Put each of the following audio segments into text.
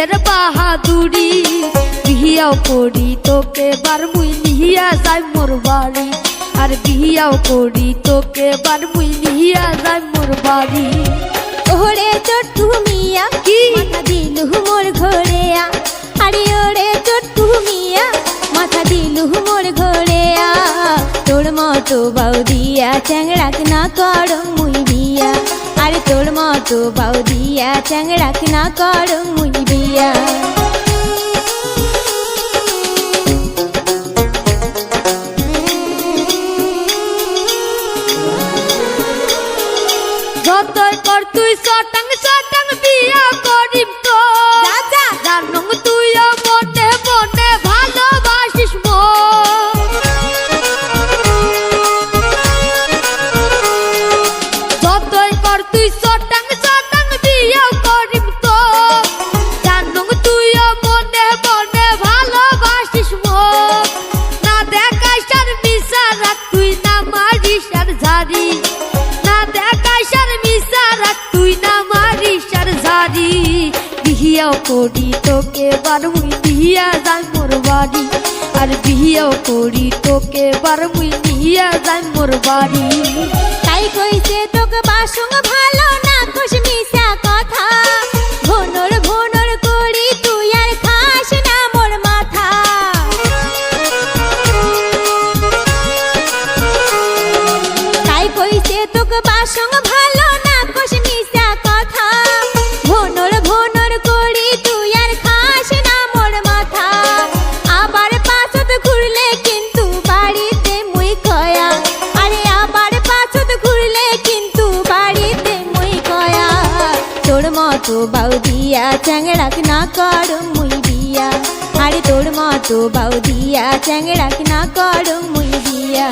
কিসের বাহাদুরি বিহিয়াও করি তোকে বার মুই নিহিয়া যাই মোর বাড়ি। আর বিহিয়াও করি তোকে বার মুই নিহিয়া যাই মোর বাড়ি। ওরে চট্টু মিয়া কি? মাথা দিলু মোর ঘরে আরে ওরে চট্টু মিয়া মাথা দিলু মোর ঘরে তোর মতো বাউদিয়া চ্যাংড়াক না কর মুই বিয়া। আরে তোর মতো বাউদিয়া চ্যাংড়াক না কর মুই বিয়া যতই কর তুই সটাং সটাং বিয়া করিম করি তোকে বার, মুই বিহিয়া যাই মোর বাড়ি। আর বিহিয়াও করি তোকে বার, মুই নিহিয়া যাই মোর বাড়ি। তাই কইছে তোকে মতো বাউদিয়া চ্যাংড়াক না করম মুই দিয়া। আরে তোর মতো বাউদিয়া চ্যাংড়াক না করম মুই বিয়া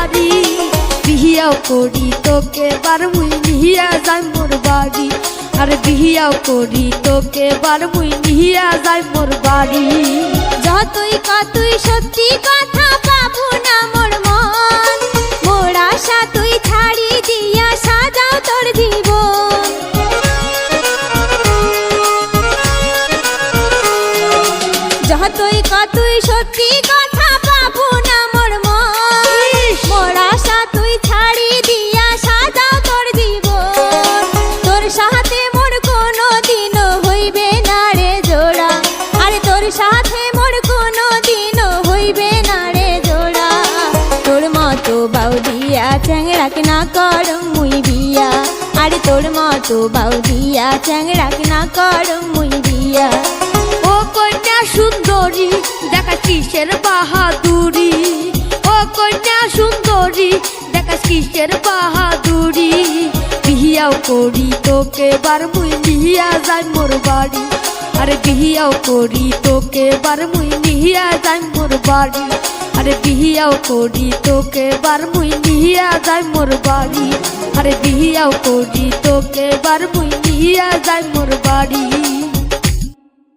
সারি বিহিয়াও করি তোকে বার, মুই নিহিয়া যাই মোর বাড়ি। আর বিহিয়াও করি তোকে বার, মুই নিহিয়া যাই মোর বাড়ি। যতই কতই সত্যি কথা পাবো না মোর মন, মোর আশা তুই ছাড়ি দিয়া চ্যাংড়াক না কর মুই বিয়া। আরে তোর মতো বাউদিয়া চ্যাংড়াক না কর মুই বিয়া। ও কন্যা সুন্দরী দেখা কিসের বাহাদুরি। ও কন্যা সুন্দরী দেখা কিসের বাহাদুরি। বিহিয়াও করি তোকে বার, মুই নিহিয়া যাই মোর বাড়ি। আরে বিহিয়াও করি তোকে বার, মুই নিহিয়া যাই মোর বাড়ি। আরে বিহিয়াও করি, তোকে বার মুই নিহিয়া যাই মোর বাড়ি। আরে বিহিয়াও করি, তোকে বার মুই নিহিয়া যাই মোর বাড়ি।